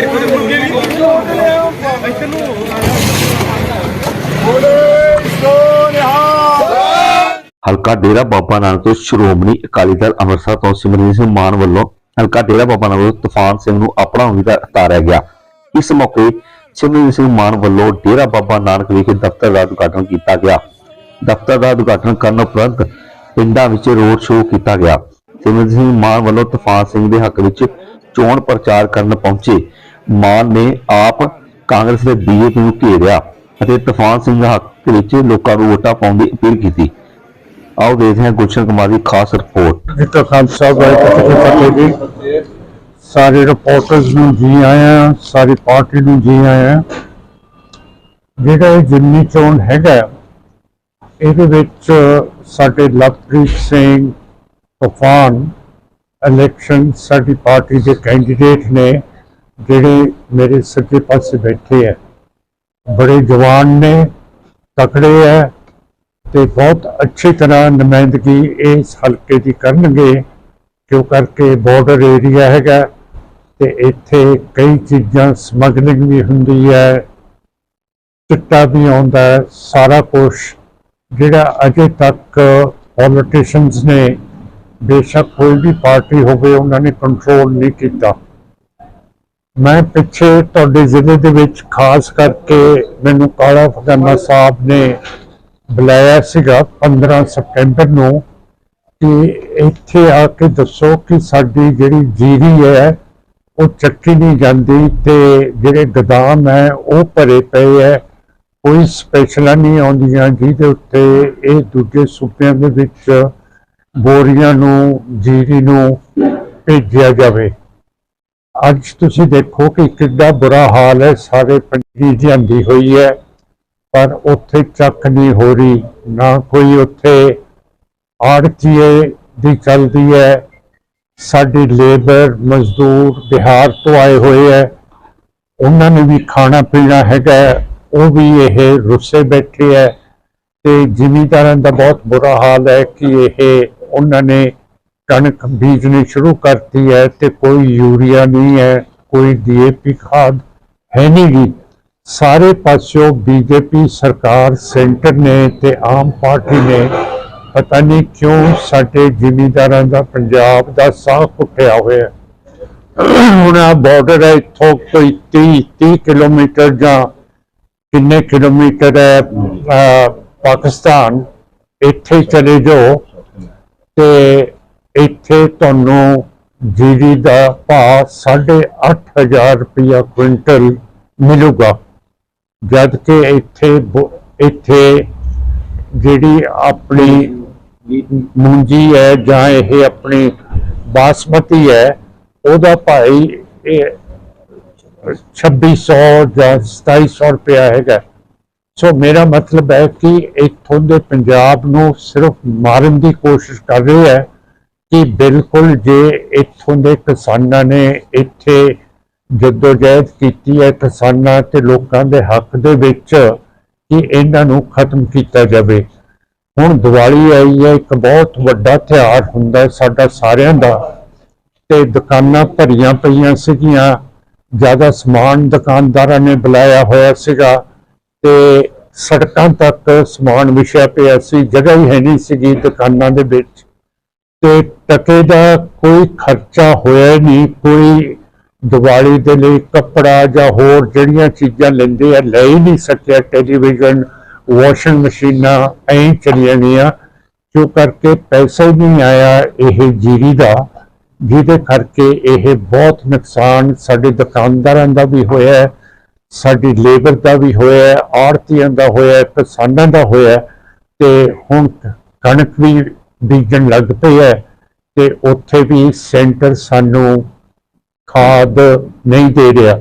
ਮੇਰੇ ਕੋਲ ਮੁਰਗੇ ਵੀ ਇੱਥੇ ਨੂੰ ਹਲਕਾ ਡੇਰਾ ਬਾਬਾ ਨਾਨਕ ਤੋਂ ਸ਼੍ਰੋਮਣੀ ਅਕਾਲੀ ਦਲ ਅੰਮ੍ਰਿਤਸਰ ਤੋਂ ਸਿਮਰਨ ਸਿੰਘ ਮਾਨ ਵੱਲੋਂ ਹਲਕਾ ਡੇਰਾ ਬਾਬਾ ਨਾਨਕ ਤੋਂ ਤੂਫਾਨ ਸਿੰਘ ਨੂੰ ਆਪਣਾ ਉਮੀਦਵਾਰ ਉਤਾਰਿਆ ਗਿਆ। ਇਸ ਮੌਕੇ ਸਿਮਰਨ ਸਿੰਘ ਮਾਨ ਵੱਲੋਂ ਡੇਰਾ ਬਾਬਾ ਨਾਨਕ ਵਿਖੇ ਦਫ਼ਤਰ ਦਾ ਉਦਘਾਟਨ ਕੀਤਾ ਗਿਆ। ਦਫ਼ਤਰ ਦਾ ਉਦਘਾਟਨ ਕਰਨ ਉਪਰੰਤ ਪਿੰਡਾਂ ਵਿੱਚ ਰੋਡ ਸ਼ੋਅ ਕੀਤਾ ਗਿਆ। ਸਿਮਰਨ ਸਿੰਘ ਮਾਨ ਵੱਲੋਂ ਤੂਫਾਨ ਸਿੰਘ ਦੇ ਹੱਕ ਵਿੱਚ ਚੋਣ ਪ੍ਰਚਾਰ ਕਰਨ ਪਹੁੰਚੇ। ਮਾਨ ਨੇ ਆਪ ਕਾਂਗਰਸ ਦੇ ਬੀਜੇਪੀ ਨੂੰ ਘੇਰਿਆ ਅਤੇ ਤੂਫਾਨ ਸਿੰਘ ਹੱਕ ਵਿੱਚ ਲੋਕਾਂ ਨੂੰ ਵੋਟਾਂ ਪਾਉਣ ਦੀ ਅਪੀਲ ਕੀਤੀ। ਆਓ ਦੇਖਦੇ ਹਾਂ ਗੁਲਸ਼ਨ ਕੁਮਾਰ ਦੀ ਖਾਸ ਰਿਪੋਰਟ। ਜੀ ਖਾਲਸਾ ਵਾਹਿਗੁਰੂ ਜੀ ਸਾਰੇ ਰਿਪੋਰਟਰਸ ਨੂੰ ਜੀ ਆਇਆਂ, ਸਾਰੀ ਪਾਰਟੀ ਨੂੰ ਜੀ ਆਇਆਂ। ਜਿਹੜਾ ਇਹ ਜਿਮਨੀ ਚੋਣ ਹੈਗਾ, ਇਹਦੇ ਵਿੱਚ ਸਾਡੇ ਲਵਪ੍ਰੀਤ ਸਿੰਘ ਤੂਫਾਨ ਇਲੈਕਸ਼ਨ ਸਾਡੀ ਪਾਰਟੀ ਦੇ ਕੈਂਡੀਡੇਟ ਨੇ। ਜਿਹੜੇ ਮੇਰੇ ਸੱਜੇ ਪਾਸੇ ਬੈਠੇ ਹੈ, ਬੜੇ ਜਵਾਨ ਨੇ, ਤਕੜੇ ਹੈ ਤੇ ਬਹੁਤ ਅੱਛੀ ਤਰ੍ਹਾਂ ਨੁਮਾਇੰਦਗੀ ਇਸ ਹਲਕੇ ਦੀ ਕਰਨਗੇ, ਕਿਉਂ ਕਰਕੇ ਬਾਰਡਰ ਏਰੀਆ ਹੈਗਾ ਤੇ ਇੱਥੇ ਕਈ ਚੀਜ਼ਾਂ ਸਮਗਲਿੰਗ ਵੀ ਹੁੰਦੀ ਹੈ, ਚਿੱਟਾ ਵੀ ਆਉਂਦਾ ਸਾਰਾ ਕੁਝ ਜਿਹੜਾ ਅਜੇ ਤੱਕ ਪੋਲੀਟੀਸ਼ੀਅਨਸ ਨੇ, ਬੇਸ਼ੱਕ ਕੋਈ ਵੀ ਪਾਰਟੀ ਹੋਵੇ, ਉਹਨਾਂ ਨੇ ਕੰਟਰੋਲ ਨਹੀਂ ਕੀਤਾ। ਮੈਂ ਪਿੱਛੇ ਤੁਹਾਡੇ ਜ਼ਿਲ੍ਹੇ ਦੇ ਵਿੱਚ ਖਾਸ ਕਰਕੇ ਮੈਨੂੰ ਕਾਲਾ ਫਗਾਨਾ ਸਾਹਿਬ ਨੇ ਬੁਲਾਇਆ ਸੀਗਾ 15 ਸਤੰਬਰ ਨੂੰ ਕਿ ਇੱਥੇ ਆ ਕੇ ਦੱਸੋ ਕਿ ਸਾਡੀ ਜਿਹੜੀ ਜੀਰੀ ਹੈ, ਉਹ ਚੱਕੀ ਨਹੀਂ ਜਾਂਦੀ ਤੇ ਜਿਹੜੇ ਗਦਾਮ ਹੈ, ਉਹ ਭਰੇ ਪਏ ਹੈ। ਕੋਈ ਸਪੈਸ਼ਲਾਂ ਨਹੀਂ ਆਉਂਦੀਆਂ ਜਿਹਦੇ ਉੱਤੇ ਇਹ ਦੂਜੇ ਸੂਬਿਆਂ ਦੇ ਵਿੱਚ ਬੋਰੀਆਂ ਨੂੰ, ਜੀਰੀ ਨੂੰ ਭੇਜਿਆ ਜਾਵੇ। ਅੱਜ ਤੁਸੀਂ ਦੇਖੋ ਕਿ ਕਿੰਨਾ ਬੁਰਾ ਹਾਲ ਹੈ, ਸਾਰੇ ਪੰਜੀ ਜਾਂਦੀ ਹੋਈ ਹੈ, ਪਰ ਉੱਥੇ ਚੱਕ ਨਹੀਂ ਹੋ ਰਹੀ, ਨਾ ਕੋਈ ਉੱਥੇ ਆੜਤੀਏ ਦੀ ਚੱਲਦੀ ਹੈ। ਸਾਡੀ ਲੇਬਰ, ਮਜ਼ਦੂਰ ਬਿਹਾਰ ਤੋਂ ਆਏ ਹੋਏ ਹੈ। ਉਹਨਾਂ ਨੇ ਵੀ ਖਾਣਾ ਪੀਣਾ ਹੈਗਾ ਉਹ ਵੀ ਇਹ ਰੁੱਸੇ ਬੈਠੇ ਹੈ। ਤੇ ਜ਼ਿਮੀਂਦਾਰਾਂ ਦਾ ਬਹੁਤ ਬੁਰਾ ਹਾਲ ਹੈ ਕਿ ਇਹ ਉਹਨਾਂ ਨੇ ਕਣਕ ਬੀਜਣੀ ਸ਼ੁਰੂ ਕਰਤੀ ਹੈ ਤੇ ਕੋਈ ਯੂਰੀਆ ਨਹੀਂ ਹੈ, ਕੋਈ ਡੀਏਪੀ ਖਾਦ ਹੈ ਨਹੀਂ ਗੀ। ਸਾਰੇ ਪਾਸਿਓਂ ਬੀਜੇਪੀ ਸਰਕਾਰ, ਸੈਂਟਰ ਨੇ ਤੇ ਆਮ ਪਾਰਟੀ ਨੇ ਪਤਾ ਨਹੀਂ ਕਿਉਂ ਸਾਡੇ ਜ਼ਿਮੀਂਦਾਰਾਂ ਦਾ ਪੰਜਾਬ ਦਾ ਸਾਹ ਘੁੱਟਿਆ ਹੋਇਆ ਹੁਣ ਆ ਬਾਰਡਰ ਹੈ ਇੱਥੋਂ ਕੋਈ 30 30 ਕਿਲੋਮੀਟਰ ਜਾਂ ਕਿੰਨੇ ਕਿਲੋਮੀਟਰ ਹੈ ਪਾਕਿਸਤਾਨ, ਇੱਥੇ ਚਲੇ ਜਾਓ ਤੇ ਇੱਥੇ ਤੁਹਾਨੂੰ ਜੀਰੀ ਦਾ ਭਾਅ 8500 ਰੁਪਇਆ ਕੁਇੰਟਲ ਮਿਲੂਗਾ। ਜਦ ਕਿ ਇੱਥੇ ਬੋ- ਇੱਥੇ ਜਿਹੜੀ ਆਪਣੀ ਮੂੰਜੀ ਹੈ ਜਾਂ ਇਹ ਆਪਣੀ ਬਾਸਮਤੀ ਹੈ, ਉਹਦਾ ਭਾਈ ਇਹ 2600 ਜਾਂ 2700 ਰੁਪਇਆ ਹੈਗਾ। ਸੋ ਮੇਰਾ ਮਤਲਬ ਹੈ ਕਿ ਇੱਥੋਂ ਦੇ ਪੰਜਾਬ ਨੂੰ ਸਿਰਫ ਮਾਰਨ ਦੀ ਕੋਸ਼ਿਸ਼ ਕਰ ਰਹੇ ਹੈ। ਕਿ ਬਿਲਕੁਲ ਜੇ, ਇੱਥੋਂ ਦੇ ਕਿਸਾਨਾਂ ਨੇ ਇੱਥੇ ਜਦੋਜਹਿਦ ਕੀਤੀ ਹੈ ਕਿਸਾਨਾਂ ਤੇ ਲੋਕਾਂ ਦੇ ਹੱਕ ਦੇ ਵਿੱਚ ਕਿ ਇਹਨਾਂ ਨੂੰ ਖਤਮ ਕੀਤਾ ਜਾਵੇ। ਹੁਣ ਦੀਵਾਲੀ ਆਈ ਹੈ, ਇੱਕ ਬਹੁਤ ਵੱਡਾ ਤਿਉਹਾਰ ਹੁੰਦਾ ਸਾਡਾ ਸਾਰਿਆਂ ਦਾ ਤੇ ਦੁਕਾਨਾਂ ਭਰੀਆਂ ਪਈਆਂ ਸੀਗੀਆਂ, ਜ਼ਿਆਦਾ ਸਮਾਨ ਦੁਕਾਨਦਾਰਾਂ ਨੇ ਬੁਲਾਇਆ ਹੋਇਆ ਸੀਗਾ ਤੇ ਸੜਕਾਂ ਤੱਕ ਸਮਾਨ ਵਿਛਿਆ ਪਿਆ ਸੀ, ਜਗ੍ਹਾ ਹੀ ਹੈ ਨਹੀਂ ਸੀਗੀ ਦੁਕਾਨਾਂ ਦੇ ਵਿੱਚ। ਤੇ ਟਕੇ ਦਾ ਕੋਈ ਖਰਚਾ ਹੋਇਆ ਨਹੀਂ, ਕੋਈ ਦੀਵਾਲੀ ਦੇ ਲਈ ਕੱਪੜਾ ਜਾਂ ਹੋਰ ਜਿਹੜੀਆਂ ਚੀਜ਼ਾਂ ਲੈਂਦੇ ਆ, ਲੈ ਹੀ ਨਹੀਂ ਸਕਿਆ ਟੈਲੀਵਿਜ਼ਨ, ਵਾਸ਼ਿੰਗ ਮਸ਼ੀਨਾਂ ਐਂ ਚਲੀਆਂ ਗਈਆਂ, ਜੋ ਕਰਕੇ ਪੈਸਾ ਹੀ ਨਹੀਂ ਆਇਆ ਇਹ ਜੀਰੀ ਦਾ, ਜਿਹਦੇ ਕਰਕੇ ਇਹ ਬਹੁਤ ਨੁਕਸਾਨ ਸਾਡੇ ਦੁਕਾਨਦਾਰਾਂ ਦਾ ਵੀ ਹੋਇਆ, ਸਾਡੀ ਲੇਬਰ ਦਾ ਵੀ ਹੋਇਆ, ਆੜਤੀਆਂ ਦਾ ਹੋਇਆ, ਕਿਸਾਨਾਂ ਦਾ ਹੋਇਆ ਹੈ ਤੇ ਹੁਣ ਕਣਕ ਵੀ ਬੀਜਣ ਲੱਗ ਪਏ ਹੈ ਤੇ ਉੱਥੇ ਵੀ ਸੈਂਟਰ ਸਾਨੂੰ ਖਾਦ ਨਹੀਂ ਦੇ ਰਿਹਾ,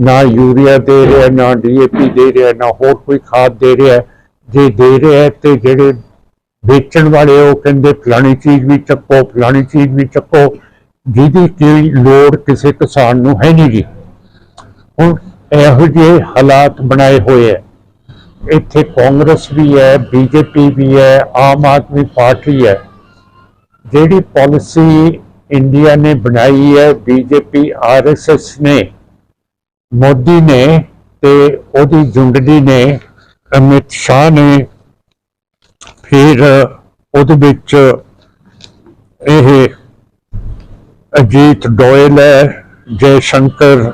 ਨਾ ਯੂਰੀਆ ਦੇ ਰਿਹਾ, ਨਾ ਡੀਏਪੀ ਦੇ ਰਿਹਾ, ਨਾ ਹੋਰ ਕੋਈ ਖਾਦ ਦੇ ਰਿਹਾ। ਜੇ ਦੇ ਰਿਹਾ ਹੈ ਤੇ ਜਿਹੜੇ ਵੇਚਣ ਵਾਲੇ ਉਹ ਕਹਿੰਦੇ ਫਲਾਣੀ ਚੀਜ਼ ਵੀ ਚੱਕੋ, ਫਲਾਣੀ ਚੀਜ਼ ਵੀ ਚੱਕੋ, ਜਿਹਦੀ ਕੋਈ ਲੋੜ ਕਿਸੇ ਕਿਸਾਨ ਨੂੰ ਹੈ ਨਹੀਂ ਜੀ। ਹੁਣ ਇਹੋ ਜਿਹੇ ਹਾਲਾਤ ਬਣਾਏ ਹੋਏ ਹੈ ਇੱਥੇ ਕਾਂਗਰਸ ਵੀ ਹੈ, ਬੀਜੇਪੀ ਵੀ ਹੈ, ਆਮ ਆਦਮੀ ਪਾਰਟੀ ਹੈ। ਜਿਹੜੀ ਪਾਲਿਸੀ ਇੰਡੀਆ ਨੇ ਬਣਾਈ ਹੈ, ਬੀਜੇਪੀ ਆਰਐਸਐਸ ਨੇ, ਮੋਦੀ ਨੇ ਤੇ ਉਹਦੀ ਜੁੰਡਲੀ ਨੇ, ਅਮਿਤ ਸ਼ਾਹ ਨੇ, ਫਿਰ ਉਹਦੇ ਵਿੱਚ ਇਹ ਅਜੀਤ ਡੋਇਲ ਹੈ, ਜੈ ਸ਼ੰਕਰ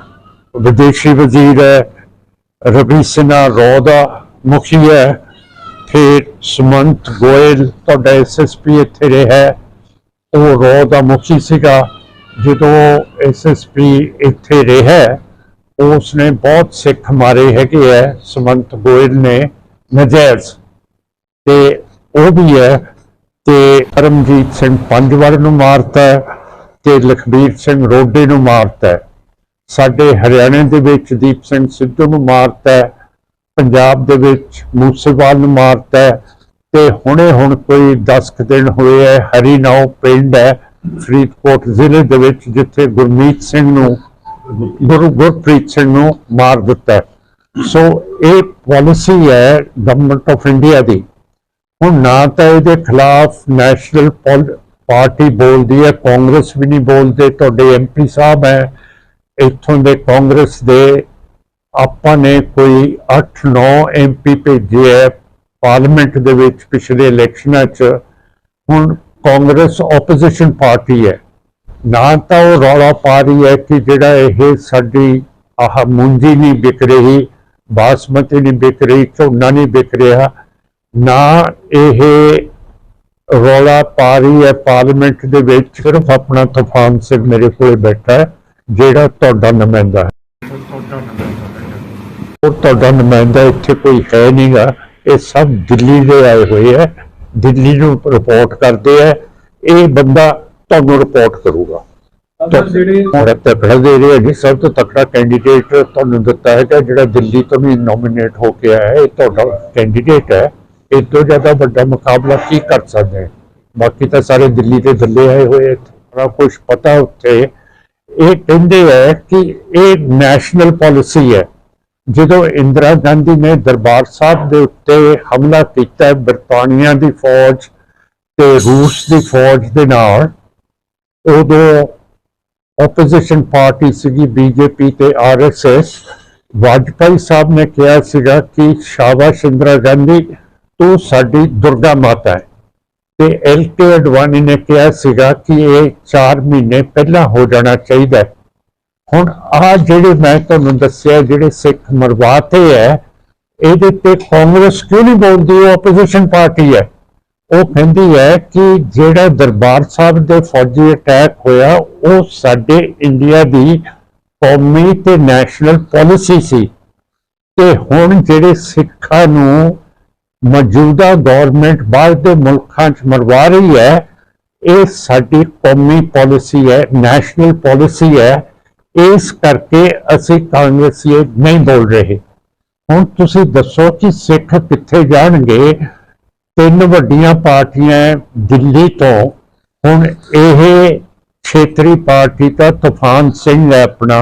ਵਿਦੇਸ਼ੀ ਵਜ਼ੀਰ ਹੈ, ਰਵੀ ਸਿਨਾ ਰੋ ਦਾ ਮੁਖੀ ਹੈ। ਫਿਰ ਸੁਮੰਤ ਗੋਇਲ ਤੁਹਾਡਾ ਐਸਐਸਪੀ ਇੱਥੇ ਰਿਹਾ ਉਹ ਰੋ ਦਾ ਮੁਖੀ ਸੀਗਾ। ਜਦੋਂ ਐਸਐਸਪੀ ਇੱਥੇ ਰਿਹਾ ਹੈ, ਉਸ ਨੇ ਬਹੁਤ ਸਿੱਖ ਮਾਰੇ ਹੈਗੇ ਹੈ ਸੁਮੰਤ ਗੋਇਲ ਨੇ ਨਜਾਇਜ਼। ਤੇ ਉਹ ਵੀ ਹੈ ਤੇ ਪਰਮਜੀਤ ਸਿੰਘ ਪੰਜਵਾਰ ਨੂੰ ਮਾਰਤਾ ਹੈ ਤੇ ਲਖਬੀਰ ਸਿੰਘ ਰੋਡੇ ਨੂੰ ਮਾਰਤਾ ਸਾਡੇ ਹਰਿਆਣੇ ਦੇ ਵਿੱਚ ਦੀਪ ਸਿੰਘ ਸਿੱਧੂ ਨੂੰ ਮਾਰਤਾ ਪੰਜਾਬ ਦੇ ਵਿੱਚ ਮੂਸੇਵਾਲ ਨੂੰ ਮਾਰਤਾ ਹੈ ਤੇ ਹੁਣੇ ਹੁਣ ਕੋਈ 10 ਕੁ ਦਿਨ ਹੋਏ ਹੈ ਹਰੀਨਾਓ ਪਿੰਡ ਹੈ, ਫਰੀਦਕੋਟ ਜ਼ਿਲ੍ਹੇ ਦੇ ਵਿੱਚ, ਜਿੱਥੇ ਗੁਰਮੀਤ ਸਿੰਘ ਨੂੰ, ਗੁਰੂ ਗੁਰਪ੍ਰੀਤ ਸਿੰਘ ਨੂੰ ਮਾਰ ਦਿੱਤਾ ਸੋ ਇਹ ਪਾਲਿਸੀ ਹੈ ਗਵਰਨਮੈਂਟ ਆਫ ਇੰਡੀਆ ਦੀ। ਹੁਣ ਨਾ ਤਾਂ ਇਹਦੇ ਖਿਲਾਫ ਨੈਸ਼ਨਲ ਪੋਲ- ਪਾਰਟੀ ਬੋਲਦੀ ਹੈ, ਕਾਂਗਰਸ ਵੀ ਨਹੀਂ ਬੋਲਦੇ, ਤੁਹਾਡੇ ਐਮਪੀ ਸਾਹਿਬ ਹੈ, ਇੱਥੋਂ ਦੇ ਕਾਂਗਰਸ ਦੇ ਆਪਾਂ ਨੇ ਕੋਈ 8-9 ਐਮਪੀ ਭੇਜੇ ਹੈ ਪਾਰਲੀਮੈਂਟ ਦੇ ਵਿੱਚ ਪਿਛਲੇ ਇਲੈਕਸ਼ਨਾਂ 'ਚ। ਹੁਣ ਕਾਂਗਰਸ ਆਪੋਜੀਸ਼ਨ ਪਾਰਟੀ ਹੈ ਨਾ ਤਾਂ ਉਹ ਰੌਲਾ ਪਾ ਰਹੀ ਹੈ ਕਿ ਜਿਹੜਾ ਇਹ ਸਾਡੀ ਆਹ ਮੂੰਜੀ ਨਹੀਂ ਵਿਕ ਰਹੀ, ਬਾਸਮਤੀ ਨਹੀਂ ਵਿਕ ਰਹੀ, ਝੋਨਾ ਨਹੀਂ ਵਿਕ ਰਿਹਾ, ਨਾ ਇਹ ਰੌਲਾ ਪਾ ਰਹੀ ਹੈ ਪਾਰਲੀਮੈਂਟ ਦੇ ਵਿੱਚ। ਸਿਰਫ ਆਪਣਾ ਤੂਫਾਨ ਸਿੰਘ ਮੇਰੇ ਕੋਲੇ ਬੈਠਾ ਹੈ ਜਿਹੜਾ ਤੁਹਾਡਾ ਨੁਮਾਇੰਦਾ ਹੈ। ਉਹ ਤੁਹਾਡਾ ਨੁਮਾਇੰਦਾ ਇੱਥੇ ਕੋਈ ਹੈ ਨਹੀਂਗਾ। ਇਹ ਸਭ ਦਿੱਲੀ ਦੇ ਆਏ ਹੋਏ ਹੈ। ਦਿੱਲੀ ਨੂੰ ਰਿਪੋਰਟ ਕਰਦੇ ਹੈ। ਇਹ ਬੰਦਾ ਤੁਹਾਨੂੰ ਰਿਪੋਰਟ ਕਰੂਗਾ। ਜਿਹੜੇ ਤਕੜਾ ਦੇ ਰਿਹਾ ਜੀ। ਸਭ ਤੋਂ ਤਕੜਾ ਕੈਂਡੀਡੇਟ ਤੁਹਾਨੂੰ ਦਿੱਤਾ ਹੈਗਾ ਜਿਹੜਾ ਦਿੱਲੀ ਤੋਂ ਵੀ ਨੋਮੀਨੇਟ ਹੋ ਕੇ ਆਇਆ ਹੈ। ਇਹ ਤੁਹਾਡਾ ਕੈਂਡੀਡੇਟ ਹੈ। ਇਹ ਤੋਂ ਜ਼ਿਆਦਾ ਵੱਡਾ ਮੁਕਾਬਲਾ ਕੀ ਕਰ ਸਕਦੇ ਹੈ? ਬਾਕੀ ਤਾਂ ਸਾਰੇ ਦਿੱਲੀ ਦੇ ਦੱਲੇ ਆਏ ਹੋਏ ਸਾਰਾ ਕੁਝ ਪਤਾ ਉੱਥੇ। ਇਹ ਕਹਿੰਦੇ ਹੈ ਕਿ ਇਹ ਨੈਸ਼ਨਲ ਪਾਲਿਸੀ ਹੈ। ਜਦੋਂ ਇੰਦਰਾ ਗਾਂਧੀ ਨੇ ਦਰਬਾਰ ਸਾਹਿਬ ਦੇ ਉੱਤੇ ਹਮਲਾ ਕੀਤਾ ਬਰਤਾਨੀਆ ਦੀ ਫੌਜ ਤੇ ਰੂਸ ਦੀ ਫੌਜ ਦੇ ਨਾਲ, ਉਦੋਂ ਆਪੋਜੀਸ਼ਨ ਪਾਰਟੀ ਸੀਗੀ ਬੀਜੇਪੀ ਤੇ ਆਰਐਸਐਸ ਵਾਜਪਾਈ ਸਾਹਿਬ ਨੇ ਕਿਹਾ ਸੀਗਾ ਕਿ ਸ਼ਾਬਾਸ਼ ਇੰਦਰਾ ਗਾਂਧੀ, ਤੂੰ ਸਾਡੀ ਦੁਰਗਾ ਮਾਤਾ ਹੈ। ਤੇ ਐਲ ਕੇ ਅਡਵਾਨੀ ਨੇ ਕਿਹਾ ਸੀਗਾ ਕਿ ਇਹ 4 ਮਹੀਨੇ ਪਹਿਲਾਂ ਹੋ ਜਾਣਾ ਚਾਹੀਦਾ ਹੈ। ਹੁਣ ਆ ਜਿਹੜੇ ਮੈਂ ਤੁਹਾਨੂੰ ਦੱਸਿਆ, ਜਿਹੜੇ ਸਿੱਖ ਮਰਵਾਤੇ ਹੈ, ਇਹਦੇ ਤੇ ਕਾਂਗਰਸ ਕਿਉਂ ਨਹੀਂ ਬੋਲਦੀ? ਉਹ ਆਪੋਜੀਸ਼ਨ ਪਾਰਟੀ ਹੈ। ਉਹ ਕਹਿੰਦੀ ਹੈ ਕਿ ਜਿਹੜਾ ਦਰਬਾਰ ਸਾਹਿਬ ਦੇ ਫੌਜੀ ਅਟੈਕ ਹੋਇਆ, ਉਹ ਸਾਡੇ ਇੰਡੀਆ ਦੀ ਕੌਮੀ ਤੇ ਨੈਸ਼ਨਲ ਪਾਲਿਸੀ ਸੀ। ਤੇ ਹੁਣ ਜਿਹੜੇ ਸਿੱਖਾਂ ਨੂੰ ਮੌਜੂਦਾ ਗਵਰਨਮੈਂਟ ਬਾਹਰ ਦੇ ਮੁਲਕਾਂ 'ਚ ਮਰਵਾ ਰਹੀ ਹੈ, ਇਹ ਸਾਡੀ ਕੌਮੀ ਪਾਲਿਸੀ ਹੈ ਨੈਸ਼ਨਲ ਪਾਲਿਸੀ ਹੈ। ਇਸ ਕਰਕੇ ਅਸੀਂ ਕਾਂਗਰਸੀ ਨਹੀਂ ਬੋਲ ਰਹੇ। ਹੁਣ ਤੁਸੀਂ ਦੱਸੋ ਕਿ ਸਿੱਖ ਕਿੱਥੇ ਜਾਣਗੇ? ਤਿੰਨ ਵੱਡੀਆਂ ਪਾਰਟੀਆਂ ਦਿੱਲੀ ਤੋਂ। ਹੁਣ ਇਹ ਖੇਤਰੀ ਪਾਰਟੀ ਦਾ ਤੂਫਾਨ ਸਿੰਘ ਹੈ ਆਪਣਾ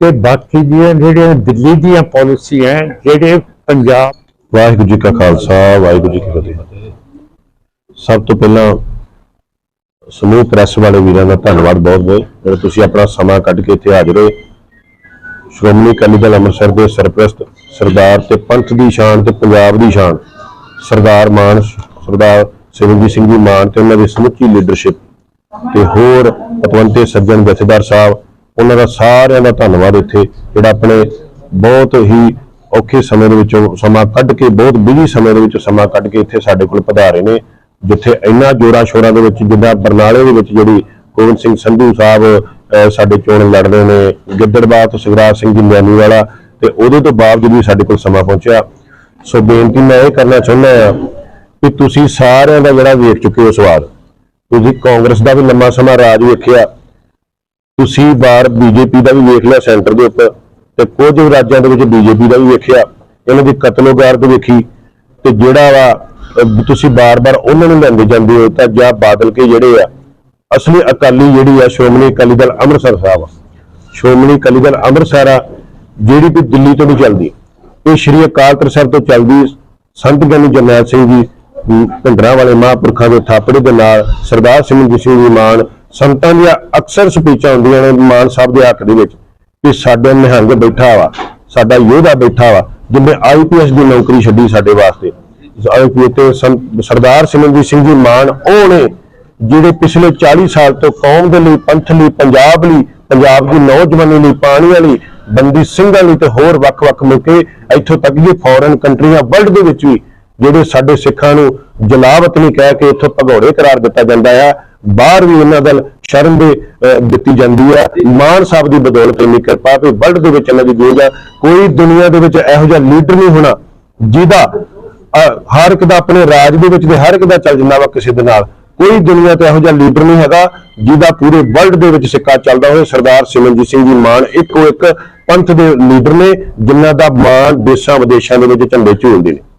ਤੇ ਬਾਕੀ ਦੀਆਂ ਜਿਹੜੀਆਂ ਦਿੱਲੀ ਦੀਆਂ ਪਾਲਿਸੀਆਂ ਹੈ, ਜਿਹੜੇ ਪੰਜਾਬ ਵਾਹਿਗੁਰੂ ਜੀ ਕਾ ਖਾਲਸਾ ਵਾਹਿਗੁਰੂ ਜੀ ਕੀ ਫਤਿਹ। ਸਭ ਤੋਂ ਪਹਿਲਾਂ ਸਮੂਹ ਪ੍ਰੈਸ ਵਾਲੇ ਵੀਰਾਂ ਦਾ ਧੰਨਵਾਦ ਬਹੁਤ ਬਹੁਤ। ਜਿਹੜੇ ਤੁਸੀਂ ਆਪਣਾ ਸਮਾਂ ਕੱਢ ਕੇ ਇੱਥੇ ਹਾਜ਼ਰ ਹੋਏ, ਸ਼੍ਰੋਮਣੀ ਅਕਾਲੀ ਦਲ ਅੰਮ੍ਰਿਤਸਰ ਦੇ ਸਰਪ੍ਰਸਤ ਸਰਦਾਰ ਤੇ ਪੰਥ ਦੀ ਸ਼ਾਨ ਤੇ ਪੰਜਾਬ ਦੀ ਸ਼ਾਨ, ਸਰਦਾਰ ਮਾਨ, ਸਰਦਾਰ ਸਿਮਰਜੀਤ ਸਿੰਘ ਜੀ ਮਾਨ ਤੇ ਉਹਨਾਂ ਦੀ ਸਮੁੱਚੀ ਲੀਡਰਸ਼ਿਪ ਤੇ ਹੋਰ ਪਤਵੰਤੇ ਸੱਜਣ ਜਥੇਦਾਰ ਸਾਹਿਬ, ਉਹਨਾਂ ਦਾ ਸਾਰਿਆਂ ਦਾ ਧੰਨਵਾਦ ਇੱਥੇ, ਜਿਹੜਾ ਆਪਣੇ ਬਹੁਤ ਹੀ ਔਖੇ ਸਮੇਂ ਦੇ ਵਿੱਚੋਂ ਸਮਾਂ ਕੱਢ ਕੇ, ਬਹੁਤ ਬਿਜ਼ੀ ਸਮੇਂ ਦੇ ਵਿੱਚੋਂ ਸਮਾਂ ਕੱਢ ਕੇ ਇੱਥੇ ਸਾਡੇ ਕੋਲ ਪਧਾਰੇ ਨੇ। ਜਿੱਥੇ ਇੰਨਾ ਜੋਰਾ ਸ਼ੋਰਾ ਦੇ ਵਿੱਚ ਜਿੱਦਾਂ ਬਰਨਾਲੇ ਦੇ ਵਿੱਚ ਜਿਹੜੀ ਗੋਬਿੰਦ ਸਿੰਘ ਸੰਧੂ ਸਾਹਿਬ ਸਾਡੇ ਚੋਣ ਲੜ ਰਹੇ ਨੇ, ਗਿੱਦੜਬਾਹ ਤੋਂ ਸਿਵਰਾਜ ਸਿੰਘ ਜੀ ਮਿਆਨੀ ਵਾਲਾ ਤੇ ਉਹਦੇ ਤੋਂ ਬਾਵਜੂਦ ਵੀ ਸਾਡੇ ਕੋਲ ਸਮਾਂ ਪਹੁੰਚਿਆ, ਸੋ ਬੇਨਤੀ ਮੈਂ ਇਹ ਕਰਨਾ ਚਾਹੁੰਦਾ ਹਾਂ ਕਿ ਤੁਸੀਂ ਸਾਰਿਆਂ ਦਾ ਜਿਹੜਾ ਵੇਖ ਚੁੱਕੇ ਹੋ ਸਵਾਦ ਤੁਸੀਂ ਕਾਂਗਰਸ ਦਾ ਵੀ ਲੰਮਾ ਸਮਾਂ ਰਾਜ ਵੇਖਿਆ, ਤੁਸੀਂ ਬਾਰ ਬੀਜੇਪੀ ਦਾ ਵੀ ਵੇਖ ਲਿਆ ਸੈਂਟਰ ਦੇ ਉੱਪਰ ਤੇ ਕੁਝ ਰਾਜਾਂ ਦੇ ਵਿੱਚ ਬੀਜੇਪੀ ਦਾ ਵੀ ਵੇਖਿਆ, ਇਹਨਾਂ ਦੀ ਤੇ ਵੇਖੀ, ਤੇ ਜਿਹੜਾ ਵਾ ਤੁਸੀਂ ਬਾਰ-ਬਾਰ ਉਹਨਾਂ ਨੂੰ ਲੈਂਦੇ ਜਾਂਦੇ ਹੋ ਤਾਂ ਜਾਂ ਬਾਦਲ ਕੇ ਜਿਹੜੇ ਆ, ਅਸਲੀ ਅਕਾਲੀ ਜਿਹੜੀ ਆ ਸ਼੍ਰੋਮਣੀ ਅਕਾਲੀ ਦਲ ਅੰਮ੍ਰਿਤਸਰ ਸਾਹਿਬ ਆ। ਸ਼੍ਰੋਮਣੀ ਅਕਾਲੀ ਦਲ ਅੰਮ੍ਰਿਤਸਰ ਆ, ਜਿਹੜੀ ਵੀ ਦਿੱਲੀ ਤੋਂ ਨਹੀਂ ਚੱਲਦੀ। ਇਹ ਸ਼੍ਰੀ ਅਕਾਲ ਤਖਤ ਸਾਹਿਬ ਤੋਂ ਚੱਲਦੀ, ਸੰਤ ਗਿਆਨੀ ਜਰਨੈਲ ਸਿੰਘ ਜੀ ਭਿੰਡਰਾਂ ਵਾਲੇ ਮਹਾਂਪੁਰਖਾਂ ਦੇ ਥਾਪੜੇ ਦੇ ਨਾਲ, ਸਰਦਾਰ ਸਿਮਰਜੀਤ ਸਿੰਘ ਜੀ ਮਾਨ, ਸੰਤਾਂ ਦੀਆਂ ਅਕਸਰ ਸਪੀਚਾਂ ਹੁੰਦੀਆਂ ਨੇ ਮਾਨ ਸਾਹਿਬ ਦੇ ਹੱਕ ਦੇ ਵਿੱਚ, ਕਿ ਸਾਡੇ ਨਿਹੰਗ ਬੈਠਾ ਵਾ, ਸਾਡਾ ਯੋਧਾ ਬੈਠਾ ਵਾ ਜਿਹਨੇ ਆਈਪੀਐਸ ਦੀ ਨੌਕਰੀ ਛੱਡੀ ਸਾਡੇ ਵਾਸਤੇ। ਤੇ ਸੰ- ਸਰਦਾਰ ਸਿਮਰਨਜੀਤ ਸਿੰਘ ਜੀ ਮਾਨ ਉਹ ਨੇ ਜਿਹੜੇ ਪਿਛਲੇ 40 ਸਾਲ ਤੋਂ ਕੌਮ ਦੇ ਲਈ ਪੰਥ ਲਈ ਪੰਜਾਬ ਲਈ ਪੰਜਾਬ ਦੀ ਨੌਜਵਾਨੀ ਲਈ ਪਾਣੀਆਂ ਲਈ ਬੰਦੀ ਸਿੰਘਾਂ ਲਈ ਤੇ ਹੋਰ ਵੱਖ-ਵੱਖ ਮੌਕੇ ਇੱਥੋਂ ਤੱਕ ਕਿ ਫੋਰਨ ਕੰਟਰੀਆਂ ਵਰਲਡ ਦੇ ਵਿੱਚ ਵੀ ਜਿਹੜੇ ਸਾਡੇ ਸਿੱਖਾਂ ਨੂੰ ਜਲਾਵਤ ਨਹੀਂ ਕਹਿ ਕੇ ਇੱਥੋਂ ਭਗੌੜੇ ਕਰਾਰ ਦਿੱਤਾ ਜਾਂਦਾ ਆ ਬਾਹਰ ਵੀ ਇਹਨਾਂ ਦਾ ਸ਼ਰਮ ਦੇ ਅਹ, ਦਿੱਤੀ ਜਾਂਦੀ ਆ। ਮਾਨ ਸਾਹਿਬ ਦੀ ਬਦੌਲਤ ਇੰਨੀ ਕਿਰਪਾ ਵੀ ਵਰਲਡ ਦੇ ਵਿੱਚ ਇਹਨਾਂ ਦੀ ਗੋਜ ਆ ਕੋਈ ਦੁਨੀਆ ਦੇ ਵਿੱਚ ਇਹੋ ਜਿਹਾ ਲੀਡਰ ਨਹੀਂ ਹੋਣਾ ਜਿਹਦਾ ਹਰ ਇੱਕ ਦਾ ਆਪਣੇ ਰਾਜ ਦੇ ਵਿੱਚ ਤੇ ਹਰ ਇੱਕ ਦਾ ਚੱਲ ਜਾਂਦਾ ਵਾ ਕਿਸੇ ਦੇ ਨਾਲ। ਕੋਈ ਦੁਨੀਆ ਤੇ ਇਹੋ ਜਿਹਾ ਲੀਡਰ ਨਹੀਂ ਹੈਗਾ ਜਿਹਦਾ ਪੂਰੇ ਵਰਲਡ ਦੇ ਵਿੱਚ ਸਿੱਕਾ ਚੱਲਦਾ ਹੋਵੇ। ਸਰਦਾਰ ਸਿਮਰਨਜੀਤ ਸਿੰਘ ਜੀ ਮਾਨ ਇੱਕੋ ਇੱਕ ਪੰਥ ਦੇ ਲੀਡਰ ਨੇ, ਜਿਨ੍ਹਾਂ ਦਾ ਮਾਣ ਦੇਸ਼ਾਂ ਵਿਦੇਸ਼ਾਂ ਦੇ ਵਿੱਚ ਝੰਡੇ ਝੂਲਦੇ ਨੇ।